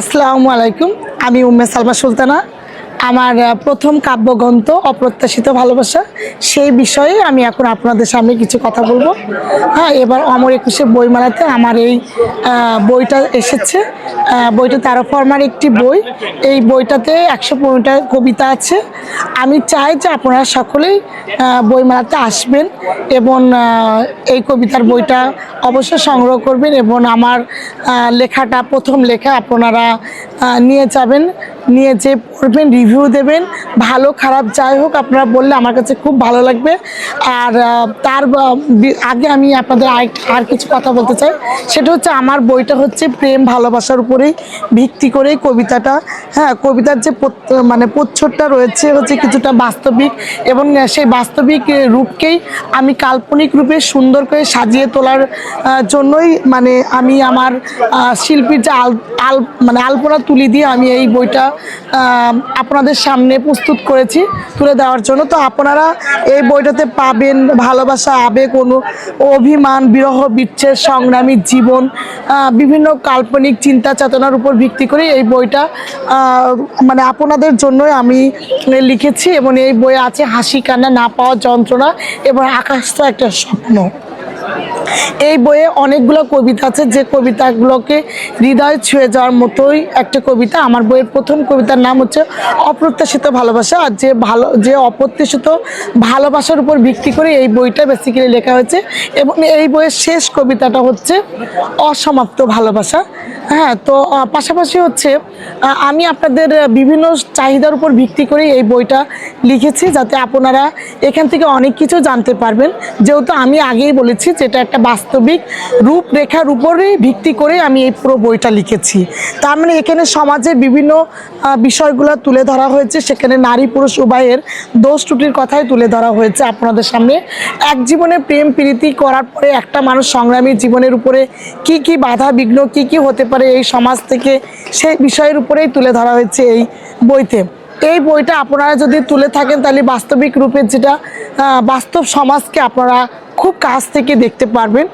আসসালামু আলাইকুম আমি উম্মে সালমা সুলতানা। আমার প্রথম কাব্যগ্রন্থ, অপ্রত্যাশিত ভালোবাসা, সেই বিষয়ে আমি এখন আপনাদের সামনে কিছু কথা বলব। হ্যাঁ এবার অমর একুশে বইমেলাতে আমার এই বইটা এসেছে। বইটা তেরো ফর্মার একটি বই। এই বইটাতে একশো পনেরোটা কবিতা আছে। আমি চাই যে আপনারা সকলেই বইমেলাতে আসবেন এবং এই কবিতার বইটা অবশ্যই সংগ্রহ করবেন এবং আমার লেখাটা, প্রথম লেখা আপনারা নিয়ে যাবেন। নিয়ে যে পড়বেন রিভিউ দেবেন, ভালো, খারাপ যাই হোক আপনারা বললে আমার কাছে খুব ভালো লাগবে। আর তার আগে আমি আপনাদের আর কিছু কথা বলতে চাই। সেটা হচ্ছে আমার বইটা হচ্ছে প্রেম, ভালোবাসার উপরেই ভিত্তি করেই কবিতাটা। হ্যাঁ কবিতার যে মানে প্রচ্ছদটা রয়েছে হচ্ছে কিছুটা বাস্তবিক এবং সেই বাস্তবিক রূপকেই আমি কাল্পনিক রূপে সুন্দর করে সাজিয়ে তোলার জন্যই মানে আমি আমার শিল্পীর যে আল আল মানে আলপনা তুলি দিয়ে আমি এই বইটা আপনাদের সামনে প্রস্তুত করেছি তুলে দেওয়ার জন্য। তো আপনারা এই বইটাতে পাবেন ভালোবাসা, আবেগ, অনু অভিমান, বিরহ, বিচ্ছেদ, সংগ্রামী জীবন বিভিন্ন কাল্পনিক চিন্তা চেতনার উপর ভিত্তি করে এই বইটা মানে আপনাদের জন্যই আমি লিখেছি এবং এই বই আছে হাসি, কান্না, না পাওয়া যন্ত্রণা এবং আকাশ তো একটা স্বপ্ন। এই বইয়ে অনেকগুলো কবিতা আছে, যে কবিতাগুলোকে হৃদয় ছুঁয়ে যাওয়ার মতোই একটা কবিতা। আমার বইয়ের প্রথম কবিতার নাম হচ্ছে অপ্রত্যাশিত ভালোবাসা, আর যে ভালো, যে অপ্রত্যাশিত ভালোবাসার উপর ভিত্তি করে এই বইটা বেসিক্যালি লেখা হয়েছে। এবং এই বইয়ের শেষ কবিতাটা হচ্ছে অসমাপ্ত ভালোবাসা। হ্যাঁ তো পাশাপাশি হচ্ছে আমি আপনাদের বিভিন্ন চাহিদার উপর ভিত্তি করে এই বইটা লিখেছি যাতে আপনারা এখান থেকে অনেক কিছু জানতে পারবেন। যেহেতু আমি আগেই বলেছি যে এটা একটা বাস্তবিক রূপরেখার উপরেই ভিত্তি করে আমি এই পুরো বইটা লিখেছি। তার মানে এখানে সমাজের বিভিন্ন বিষয়গুলো তুলে ধরা হয়েছে। সেখানে নারী পুরুষ উভয়ের দোষ ত্রুটির কথাই তুলে ধরা হয়েছে আপনাদের সামনে। এক জীবনে প্রেম প্রীতি করার পরে একটা মানুষ সংগ্রামী জীবনের উপরে কি কি বাধা বিঘ্ন, কি কি হতে পারে এই সমাজ থেকে সেই বিষয়ের উপরেই তুলে ধরা হয়েছে এই বইতে। এই বইটা আপনারা যদি তুলে থাকেন তাহলে বাস্তবিক রূপে যেটা বাস্তব সমাজকে আপনারা খুব কাছ থেকে দেখতে পারবেন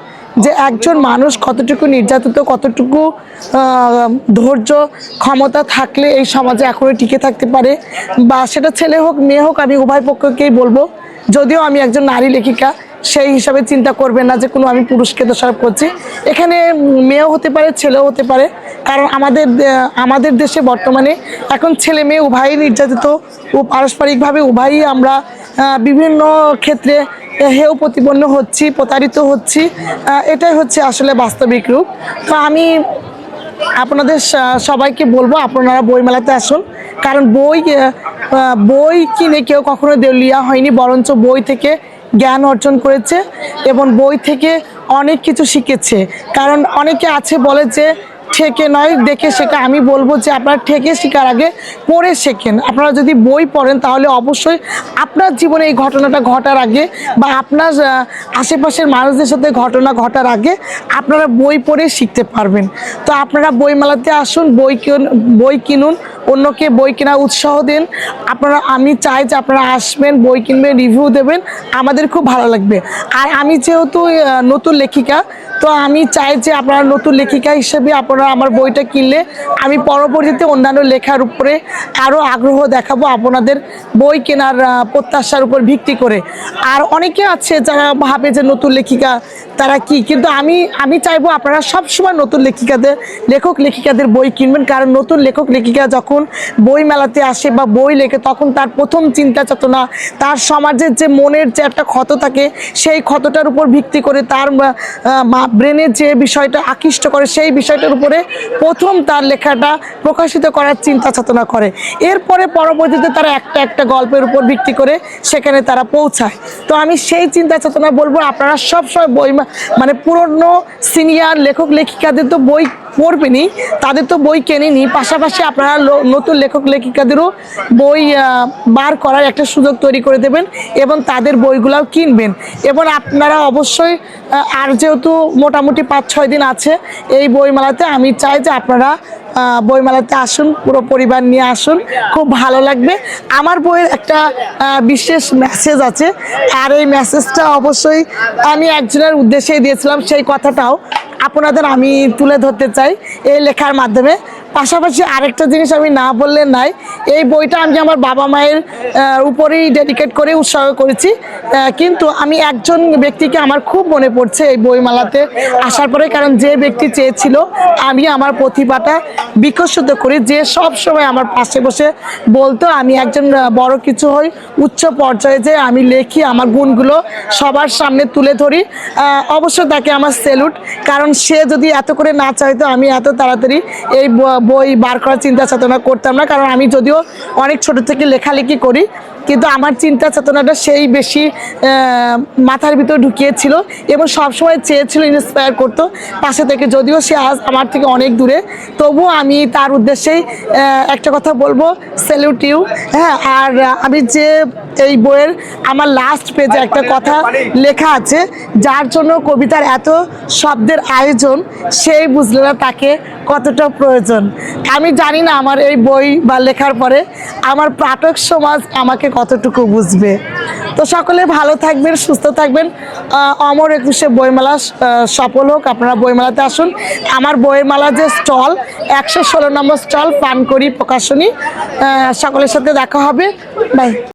যে একজন মানুষ কতটুকু নির্যাতিত, কতটুকু ধৈর্য, ক্ষমতা থাকলে এই সমাজে এখনও টিকে থাকতে পারে বা সেটা ছেলে হোক, মেয়ে হোক, আমি উভয় পক্ষকেই বলব। যদিও আমি একজন নারী লেখিকা সেই হিসাবে চিন্তা করবেন না যে কোনো আমি পুরুষকে দোষারোপ করছি। এখানে মেয়েও হতে পারে, ছেলেও হতে পারে। কারণ আমাদের আমাদের দেশে বর্তমানে এখন ছেলে মেয়ে উভয়ই নির্যাতিত। ও পারস্পরিকভাবে উভয়ই আমরা বিভিন্ন ক্ষেত্রে হেও প্রতিপন্ন হচ্ছি, প্রতারিত হচ্ছি। এটাই হচ্ছে আসলে বাস্তবিক রূপ। তো আমি আপনাদের সবাইকে বলব, আপনারা বইমেলাতে আসুন। কারণ বই বই কিনে কেউ কখনো দেউলিয়া হয়নি, বরঞ্চ বই থেকে জ্ঞান অর্জন করেছে এবং বই থেকে অনেক কিছু শিখেছে। কারণ অনেকে আছে বলে যে, ঠেকে নয়, দেখে শেখা। আমি বলব যে, আপনারা ঠেকে শেখার আগে পড়ে শেখেন। আপনারা যদি বই পড়েন, তাহলে অবশ্যই আপনার জীবনে এই ঘটনাটা ঘটার আগে বা আপনার আশেপাশের মানুষদের সাথে ঘটনা ঘটার আগে আপনারা বই পড়ে শিখতে পারবেন। তো আপনারা বই মেলাতে আসুন, বই কিন- বই কিনুন অন্যকে বই কেনার উৎসাহ দিন। আপনারা, আমি চাই যে আপনারা আসবেন, বই কিনবেন রিভিউ দেবেন। আমাদের খুব ভালো লাগবে। আর আমি যেহেতু নতুন লেখিকা, তো আমি চাই যে আপনারা নতুন লেখিকা হিসেবে আপনারা আমার বইটা কিনলে আমি পরবর্তীতে অন্যান্য লেখার উপরে আরও আগ্রহ দেখাবো আপনাদের বই কেনার প্রত্যাশার উপর ভিত্তি করে। আর অনেকে আছে যারা ভাবে যে নতুন লেখিকা তারা কি? কিন্তু আমি আমি চাইব আপনারা সবসময় নতুন লেখিকাদের লেখক লেখিকাদের বই কিনবেন। কারণ নতুন লেখক লেখিকা যখন বই মেলাতে আসে বা বই লেখে, তখন তার প্রথম চিন্তা চেতনা, তার সমাজের যে মনের যে একটা ক্ষত থাকে, সেই ক্ষতটার উপর ভিত্তি করে তার ব্রেনের যে বিষয়টা আকৃষ্ট করে, সেই বিষয়টার উপরে প্রথম তার লেখাটা প্রকাশিত করার চিন্তা চেতনা করে। এরপরে পরবর্তীতে তারা একটা একটা গল্পের উপর ভিত্তি করে সেখানে তারা পৌঁছায়। তো আমি সেই চিন্তা চেতনা বলব, আপনারা সবসময় বই মানে পুরনো সিনিয়র লেখক, লেখিকাদের তো বই পড়বেনই তাদের তো বই কেনেনি। পাশাপাশি আপনারা নতুন লেখক, লেখিকাদেরও বই বার করার একটা সুযোগ তৈরি করে দেবেন এবং তাদের বইগুলাও কিনবেন। এবং আপনারা অবশ্যই আর যেহেতু মোটামুটি পাঁচ, ছয় দিন আছে এই বইমেলাতে, আমি চাই যে আপনারা বইমেলাতে আসুন, পুরো পরিবার নিয়ে আসুন। খুব ভালো লাগবে। আমার বইয়ের একটা বিশেষ মেসেজ আছে। আর এই মেসেজটা অবশ্যই আমি একজনের উদ্দেশ্যেই দিয়েছিলাম, সেই কথাটাও। আপনাদের আমি তুলে ধরতে চাই এই লেখার মাধ্যমে। পাশাপাশি আরেকটা জিনিস আমি না বললে নাই, এই বইটা আমি আমার বাবা মায়ের উপরেই ডেডিকেট করে উৎসাহ করেছি। কিন্তু আমি একজন ব্যক্তিকে আমার খুব মনে পড়ছে এই বইমেলাতে আসার পরে, কারণ যে ব্যক্তি চেয়েছিল আমি আমার প্রতিভাটা বিকশিত করি, যে সব সময় আমার পাশে বসে বলতো, আমি একজন বড় কিছু হই, উচ্চ পর্যায়ে যে আমি লেখি, আমার গুণগুলো সবার সামনে তুলে ধরি। অবশ্য তাকে আমার সেলুট কারণ সে যদি এত করে না চাইতো আমি এত তাড়াতাড়ি এই বই বার করার চিন্তা চেতনা করতাম না, কারণ আমি যদিও অনেক ছোট থেকে লেখালেখি করি কিন্তু আমার চিন্তা চেতনাটা সেই বেশি মাথার ভিতর ঢুকিয়েছিল এবং সবসময় চেয়েছিল ইন্সপায়ার করতো পাশে থেকে। যদিও সে আজ আমার থেকে অনেক দূরে, তবুও আমি তার উদ্দেশ্যেই একটা কথা বলব স্যালিউট ইউ হ্যাঁ আর আমি যে এই বইয়ের আমার লাস্ট পেজে একটা কথা লেখা আছে, যার জন্য কবিতার এত শব্দের আয়োজন, সেই বুঝলো না তাকে কতটা প্রয়োজন। আমি জানি না আমার এই বই বা লেখার পরে আমার পাঠক সমাজ আমাকে কতটুকু বুঝবে? তো সকলে ভালো থাকবেন, সুস্থ থাকবেন। অমর একুশে বইমেলা সফল হোক। আপনারা বইমেলাতে আসুন। আমার বইমেলা যে স্টল, একশো ষোলো নম্বর স্টল, পানকড়ি প্রকাশনী। সকলের সাথে দেখা হবে। বাই।